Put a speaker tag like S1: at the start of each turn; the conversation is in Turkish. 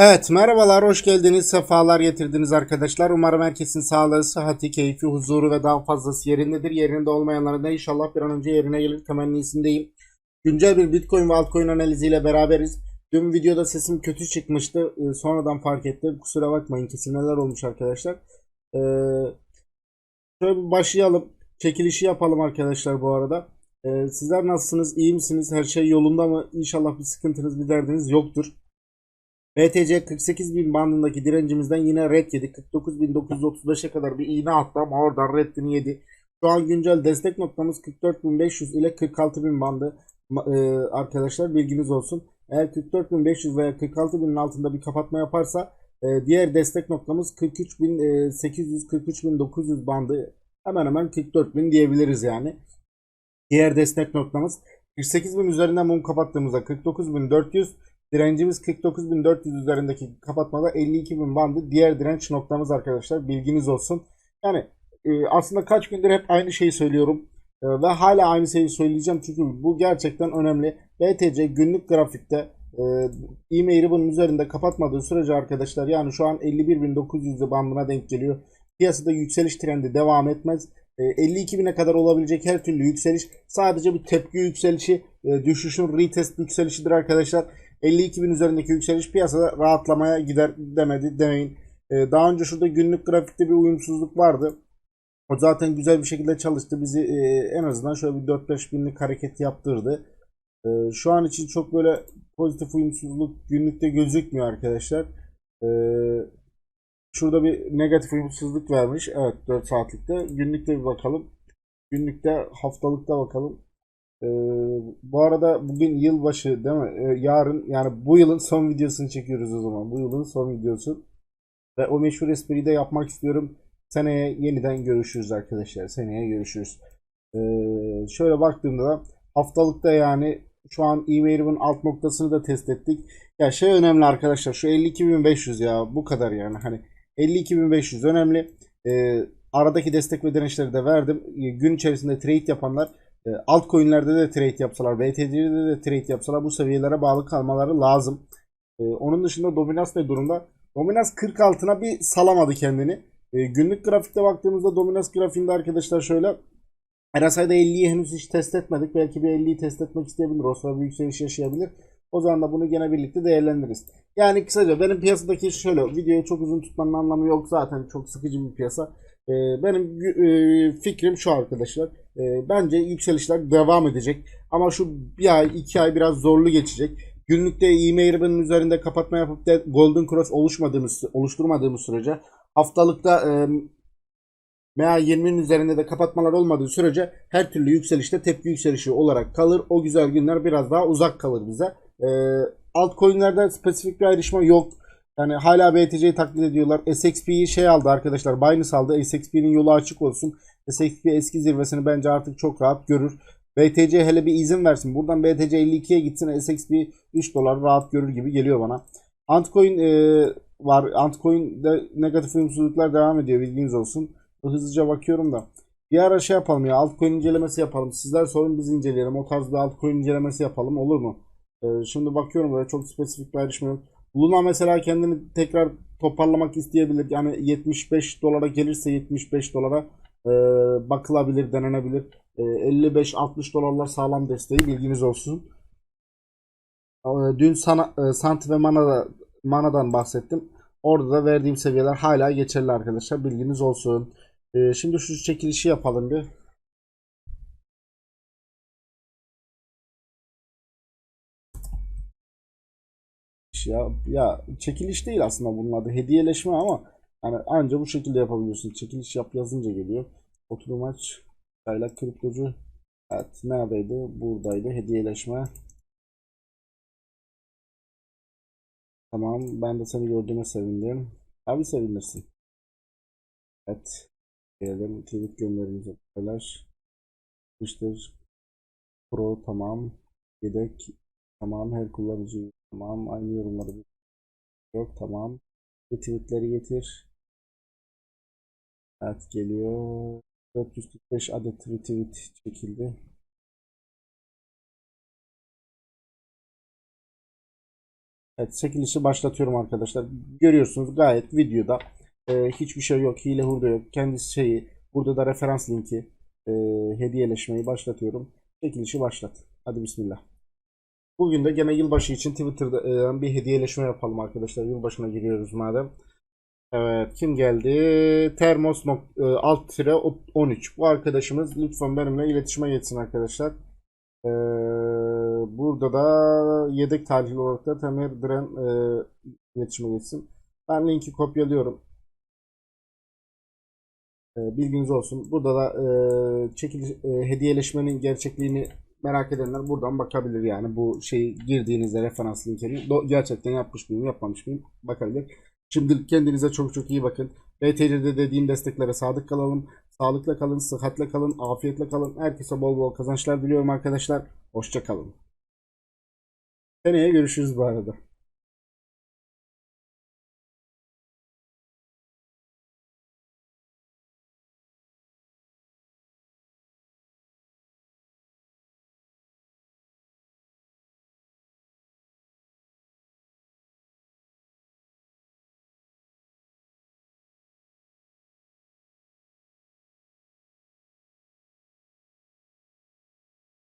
S1: Evet merhabalar hoş geldiniz sefalar getirdiniz arkadaşlar. Umarım herkesin sağlığı sıhhati keyfi huzuru ve daha fazlası yerindedir. Yerinde olmayanların da inşallah bir an önce yerine gelir. Temennisindeyim. Güncel bir bitcoin ve altcoin analiziyle beraberiz. Dün videoda sesim kötü çıkmıştı. Ee, sonradan fark ettim. Kusura bakmayın kesin neler olmuş arkadaşlar. Ee, şöyle bir başlayalım. Çekilişi yapalım arkadaşlar bu arada. Ee, sizler nasılsınız? İyi misiniz? Her şey yolunda mı? İnşallah bir sıkıntınız bir derdiniz yoktur BTC 48.000 bandındaki direncimizden yine red yedi. 49.935'e kadar bir iğne attı ama oradan reddini yedi. Şu an güncel destek noktamız 44.500 ile 46.000 bandı Ma- e, arkadaşlar bilginiz olsun. Eğer 44.500 veya 46.000'in altında bir kapatma yaparsa e, diğer destek noktamız 43.800 43.900 bandı hemen hemen 44.000 diyebiliriz yani. Diğer destek noktamız 48.000 üzerinden mum kapattığımızda 49.400 Direncimiz 49.400 üzerindeki kapatmada 52.000 bandı. Diğer direnç noktamız arkadaşlar bilginiz olsun. Yani e, aslında kaç gündür hep aynı şeyi söylüyorum. E, ve hala aynı şeyi söyleyeceğim çünkü bu gerçekten önemli. BTC günlük grafikte e, e-maili bunun üzerinde kapatmadığı sürece arkadaşlar yani şu an 51.900 bandına denk geliyor. Piyasada yükseliş trendi devam etmez. E, 52.000'e kadar olabilecek her türlü yükseliş sadece bir tepki yükselişi, e, düşüşün retest yükselişidir arkadaşlar. 52.000 üzerindeki yükseliş piyasada rahatlamaya gider demedi demeyin. Ee, daha önce şurada günlük grafikte bir uyumsuzluk vardı. O zaten güzel bir şekilde çalıştı. Bizi e, en azından şöyle bir 4-5 binlik hareket yaptırdı. E, şu an için çok böyle pozitif uyumsuzluk günlükte gözükmüyor arkadaşlar. E, şurada bir negatif uyumsuzluk vermiş. Evet 4 saatlikte. Günlükte bir bakalım. Günlükte haftalıkta bakalım. Ee, bu arada bugün yılbaşı değil mi? Ee, yarın yani bu yılın son videosunu çekiyoruz o zaman. Bu yılın son videosu. Ve o meşhur espriyi de yapmak istiyorum. Seneye yeniden görüşürüz arkadaşlar. Seneye görüşürüz. Ee, şöyle baktığımda da haftalıkta yani şu an e-mail'imin alt noktasını da test ettik. Ya şey önemli arkadaşlar. Şu 52.500 ya bu kadar yani. Hani 52.500 önemli. Ee, aradaki destek ve dirençleri de verdim. Ee, gün içerisinde trade yapanlar altcoin'lerde de trade yapsalar, BTC'de de trade yapsalar bu seviyelere bağlı kalmaları lazım. E, onun dışında Dominas ne durumda? Dominas 40 altına bir salamadı kendini. E, günlük grafikte baktığımızda Dominas grafiğinde arkadaşlar şöyle RSI'de 50'yi henüz hiç test etmedik. Belki bir 50'yi test etmek isteyebilir. O sırada bir yükseliş yaşayabilir. O zaman da bunu gene birlikte değerlendiririz. Yani kısaca benim piyasadaki şöyle videoyu çok uzun tutmanın anlamı yok. Zaten çok sıkıcı bir piyasa. E, benim e, fikrim şu arkadaşlar. E, bence yükselişler devam edecek. Ama şu bir ay iki ay biraz zorlu geçecek. Günlükte e-mail'in üzerinde kapatma yapıp da Golden Cross oluşmadığımız, oluşturmadığımız sürece haftalıkta e, MA20'nin üzerinde de kapatmalar olmadığı sürece her türlü yükselişte tepki yükselişi olarak kalır. O güzel günler biraz daha uzak kalır bize. E, altcoin'lerde spesifik bir ayrışma yok. Yani hala BTC'yi taklit ediyorlar. SXP'yi şey aldı arkadaşlar. Binance aldı. SXP'nin yolu açık olsun. SXP eski zirvesini bence artık çok rahat görür. BTC hele bir izin versin. Buradan BTC 52'ye gitsin. SXP 3 dolar rahat görür gibi geliyor bana. Antcoin e, var. Antcoin'de negatif uyumsuzluklar devam ediyor. Bilginiz olsun. Hızlıca bakıyorum da. Bir ara şey yapalım ya. Altcoin incelemesi yapalım. Sizler sorun biz inceleyelim. O tarz bir altcoin incelemesi yapalım. Olur mu? E, şimdi bakıyorum böyle çok spesifik bir ayrışma yok. Luna mesela kendini tekrar toparlamak isteyebilir. Yani 75 dolara gelirse 75 dolara e, bakılabilir, denenebilir. E, 55-60 dolarlar sağlam desteği bilginiz olsun. E, dün sana, e, Sant ve Mana'da, Mana'dan bahsettim. Orada da verdiğim seviyeler hala geçerli arkadaşlar. Bilginiz olsun. E, şimdi şu çekilişi yapalım bir. Ya ya çekiliş değil aslında bunun adı hediyeleşme ama yani anca bu şekilde yapabiliyorsun. Çekiliş yap yazınca geliyor. Oturum aç. Çaylak kriptocu. Evet neredeydi? Buradaydı. Hediyeleşme. Tamam ben de seni gördüğüme sevindim. Abi sevinirsin. Evet. Gelelim tweet gönderimize paylaş. İşte Pro tamam. Yedek tamam. Her kullanıcı Tamam aynı yorumları yok tamam. Tweetleri getir. Evet geliyor. 445 adet retweet çekildi. Evet çekilişi başlatıyorum arkadaşlar. Görüyorsunuz gayet videoda e, hiçbir şey yok. Hile hurda yok. Kendisi şeyi burada da referans linki e, hediyeleşmeyi başlatıyorum. Çekilişi başlat. Hadi bismillah. Bugün de gene yılbaşı için Twitter'da e, bir hediyeleşme yapalım arkadaşlar. Yılbaşına giriyoruz madem. Evet kim geldi? Termos e, alt tire 13. Bu arkadaşımız lütfen benimle iletişime geçsin arkadaşlar. Ee, burada da yedek tarihli olarak da Tamer Diren e, iletişime geçsin. Ben linki kopyalıyorum. Ee, bilginiz olsun. Burada da e, çekiliş, e, hediyeleşmenin gerçekliğini merak edenler buradan bakabilir yani. Bu şeyi girdiğinizde referans linkini do- gerçekten yapmış mıyım yapmamış mıyım bakabilir. Şimdi kendinize çok çok iyi bakın. BTC'de dediğim desteklere sadık kalalım. Sağlıkla kalın, sıhhatle kalın, afiyetle kalın. Herkese bol bol kazançlar diliyorum arkadaşlar. Hoşça kalın. Seneye görüşürüz bu arada.